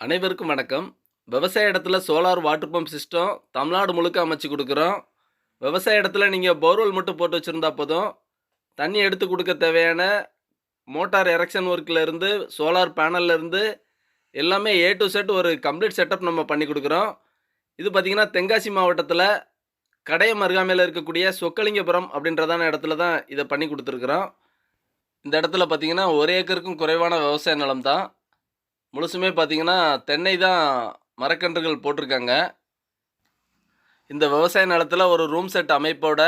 அனைவருக்கும் வணக்கம். விவசாய இடத்துல solar water pump system Tamil Nadu முழுக்க அமைச்சு கொடுக்குறோம். விவசாய இடத்துல நீங்கள் போர்வெல் மட்டும் போட்டு வச்சுருந்தா போதும். தண்ணி எடுத்து கொடுக்க தேவையான மோட்டார் எரெக்ஷன் ஒர்க்கிலேருந்து சோலார் பேனல்லேருந்து எல்லாமே ஏ டு செட் ஒரு கம்ப்ளீட் செட்டப் நம்ம பண்ணி கொடுக்குறோம். இது பார்த்திங்கன்னா தென்காசி மாவட்டத்தில் கடையம் அருகாமையில் இருக்கக்கூடிய சொக்கலிங்கபுரம் அப்படின்றதான இடத்துல தான் இதை பண்ணி கொடுத்துருக்குறோம். இந்த இடத்துல பார்த்திங்கன்னா ஒரு ஏக்கருக்கும் குறைவான விவசாய நிலம் தான் முழுசுமே பார்த்தீங்கன்னா தென்னை தான் மரக்கன்றுகள் போட்டிருக்காங்க. இந்த விவசாய நிலத்தில் ஒரு ரூம் செட் அமைப்போட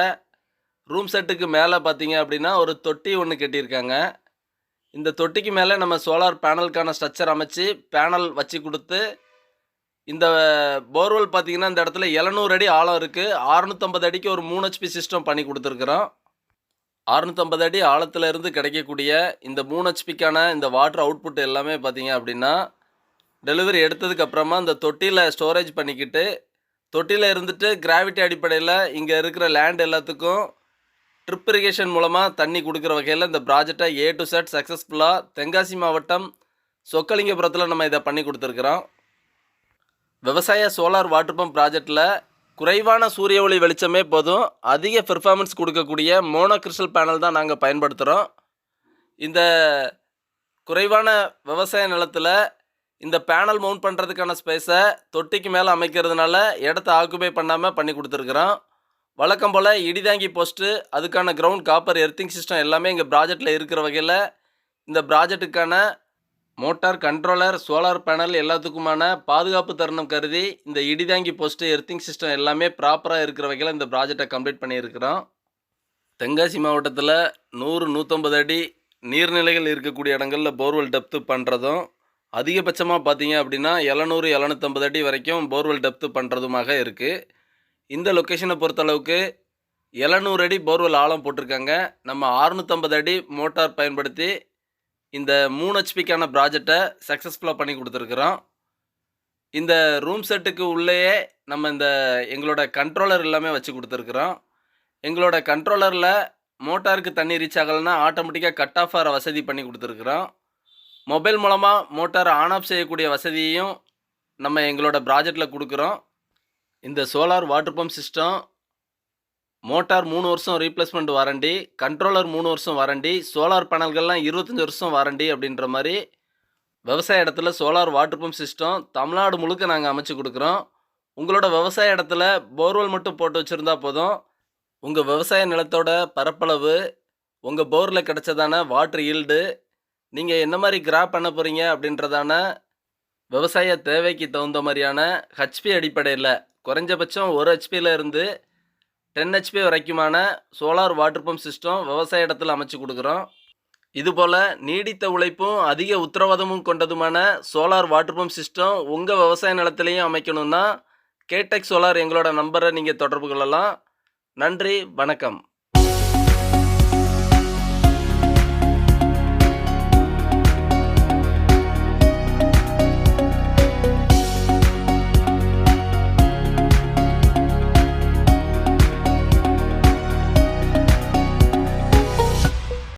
ரூம் செட்டுக்கு மேலே பார்த்தீங்க அப்படின்னா ஒரு தொட்டி ஒன்று கட்டியிருக்காங்க. இந்த தொட்டிக்கு மேலே நம்ம சோலார் பேனலுக்கான ஸ்ட்ரக்சர் அமைச்சு பேனல் வச்சு கொடுத்து இந்த போர்வெல் பார்த்தீங்கன்னா இந்த இடத்துல எழுநூறு அடி ஆழம் இருக்குது அறுநூத்தம்பது அடிக்கு ஒரு மூணு ஹெச்பி சிஸ்டம் பண்ணி கொடுத்துருக்குறோம். அறுநூத்தம்பது அடி ஆழத்தில் இருந்து கிடைக்கக்கூடிய இந்த மூணு ஹெச்பிக்கான இந்த வாட்டர் அவுட்புட் எல்லாமே பார்த்தீங்க அப்படின்னா டெலிவரி எடுத்ததுக்கப்புறமா இந்த தொட்டியில் ஸ்டோரேஜ் பண்ணிக்கிட்டு தொட்டியில் இருந்துட்டு கிராவிட்டி அடிப்படையில் இங்கே இருக்கிற லேண்ட் எல்லாத்துக்கும் ட்ரிப் இரிகேஷன் மூலமாக தண்ணி கொடுக்குற வகையில் இந்த ப்ராஜெக்டை ஏ டு செட் சக்ஸஸ்ஃபுல்லாக தென்காசி மாவட்டம் சொக்கலிங்கபுரத்தில் நம்ம இதை பண்ணி கொடுத்துருக்குறோம். விவசாய சோலார் வாட்டர் பம்ப் ப்ராஜெக்டில் குறைவான சூரிய ஒளி வெளிச்சமே போதும். அதிக பெர்ஃபார்மன்ஸ் கொடுக்கக்கூடிய மோனோ கிறிஸ்டல் பேனல் தான் நாங்கள் பயன்படுத்துகிறோம் இந்த குறைவான விவசாய நிலத்தில் இந்த பேனல் மவுண்ட் பண்ணுறதுக்கான ஸ்பேஸை தொட்டிக்கு மேலே அமைக்கிறதுனால இடத்த ஆக்குபை பண்ணாமல் பண்ணி கொடுத்துருக்குறோம். வழக்கம் போல் இடிதாங்கி போஸ்ட்டு அதுக்கான கிரவுண்ட் காப்பர் எர்த்திங் சிஸ்டம் எல்லாமே எங்கள் ப்ராஜெக்டில் இருக்கிற வகையில் இந்த ப்ராஜெக்ட்டுக்கான மோட்டார் கண்ட்ரோலர் சோலார் பேனல் எல்லாத்துக்குமான பாதுகாப்பு தருணம் கருதி இந்த இடிதாங்கி போஸ்ட்டு எர்த்திங் சிஸ்டம் எல்லாமே ப்ராப்பராக இருக்கிற வகையில் இந்த ப்ராஜெக்டை கம்ப்ளீட் பண்ணியிருக்கிறோம். தென்காசி மாவட்டத்தில் நூறு நூற்றம்பது அடி நீர்நிலைகள் இருக்கக்கூடிய இடங்களில் போர்வெல் டெப்த்து பண்ணுறதும் அதிகபட்சமாக பார்த்தீங்க அப்படின்னா எழுநூறு எழுநூற்றம்பது அடி வரைக்கும் போர்வெல் டெப்த்து பண்ணுறதுமாக இருக்குது இந்த லொக்கேஷனை பொறுத்தளவுக்கு எழுநூறு அடி போர்வெல் ஆழம் போட்டிருக்காங்க. நம்ம அறுநூற்றம்பது அடி மோட்டார் பயன்படுத்தி இந்த மூணு ஹெச்பிக்கான ப்ராஜெக்டை சக்ஸஸ்ஃபுல்லாக பண்ணி கொடுத்துருக்குறோம். இந்த ரூம் செட்டுக்கு உள்ளேயே நம்ம இந்த எங்களோட கண்ட்ரோலர் எல்லாமே வச்சு கொடுத்துருக்குறோம். எங்களோட கண்ட்ரோலரில் மோட்டாருக்கு தண்ணி ரீச் ஆகலைன்னா ஆட்டோமேட்டிக்காக கட் ஆஃப் ஆகிற வசதி பண்ணி கொடுத்துருக்குறோம். மொபைல் மூலமாக மோட்டாரை ஆன் ஆஃப் செய்யக்கூடிய வசதியையும் நம்ம எங்களோட ப்ராஜெக்டில் கொடுக்குறோம். இந்த solar water pump system motor மூணு வருஷம் ரீப்ளேஸ்மெண்ட் வாரண்டி கண்ட்ரோலர் மூணு வருஷம் வாரண்டி சோலார் பேனல்கள்லாம் இருபத்தஞ்சி வருஷம் வாரண்டி அப்படின்ற மாதிரி விவசாய இடத்துல solar water pump system Tamil Nadu முழுக்க நாங்கள் அமைச்சு கொடுக்குறோம். உங்களோட விவசாய இடத்துல போர்வெல் மட்டும் போட்டு வச்சுருந்தா போதும். உங்கள் விவசாய நிலத்தோட பரப்பளவு உங்கள் போரில் கிடச்சதான வாட்டர் ஈல்டு நீங்கள் என்ன மாதிரி கிராப் பண்ண போகிறீங்க அப்படின்றதான விவசாய தேவைக்கு தகுந்த மாதிரியான ஹெச்பி அடிப்படையில் குறைஞ்சபட்சம் ஒரு ஹெச்பியில் இருந்து டென் ஹெச்பி வரைக்குமான சோலார் வாட்டர் பம்ப் சிஸ்டம் விவசாய இடத்துல அமைச்சு கொடுக்குறோம். இதுபோல் நீடித்த உழைப்பும் அதிக உத்தரவாதமும் கொண்டதுமான சோலார் வாட்டர் பம்ப் சிஸ்டம் உங்கள் விவசாய நிலத்திலையும் அமைக்கணும்னா கேடெக் சோலார் எங்களோட நம்பரை நீங்கள் தொடர்பு கொள்ளலாம். நன்றி வணக்கம்.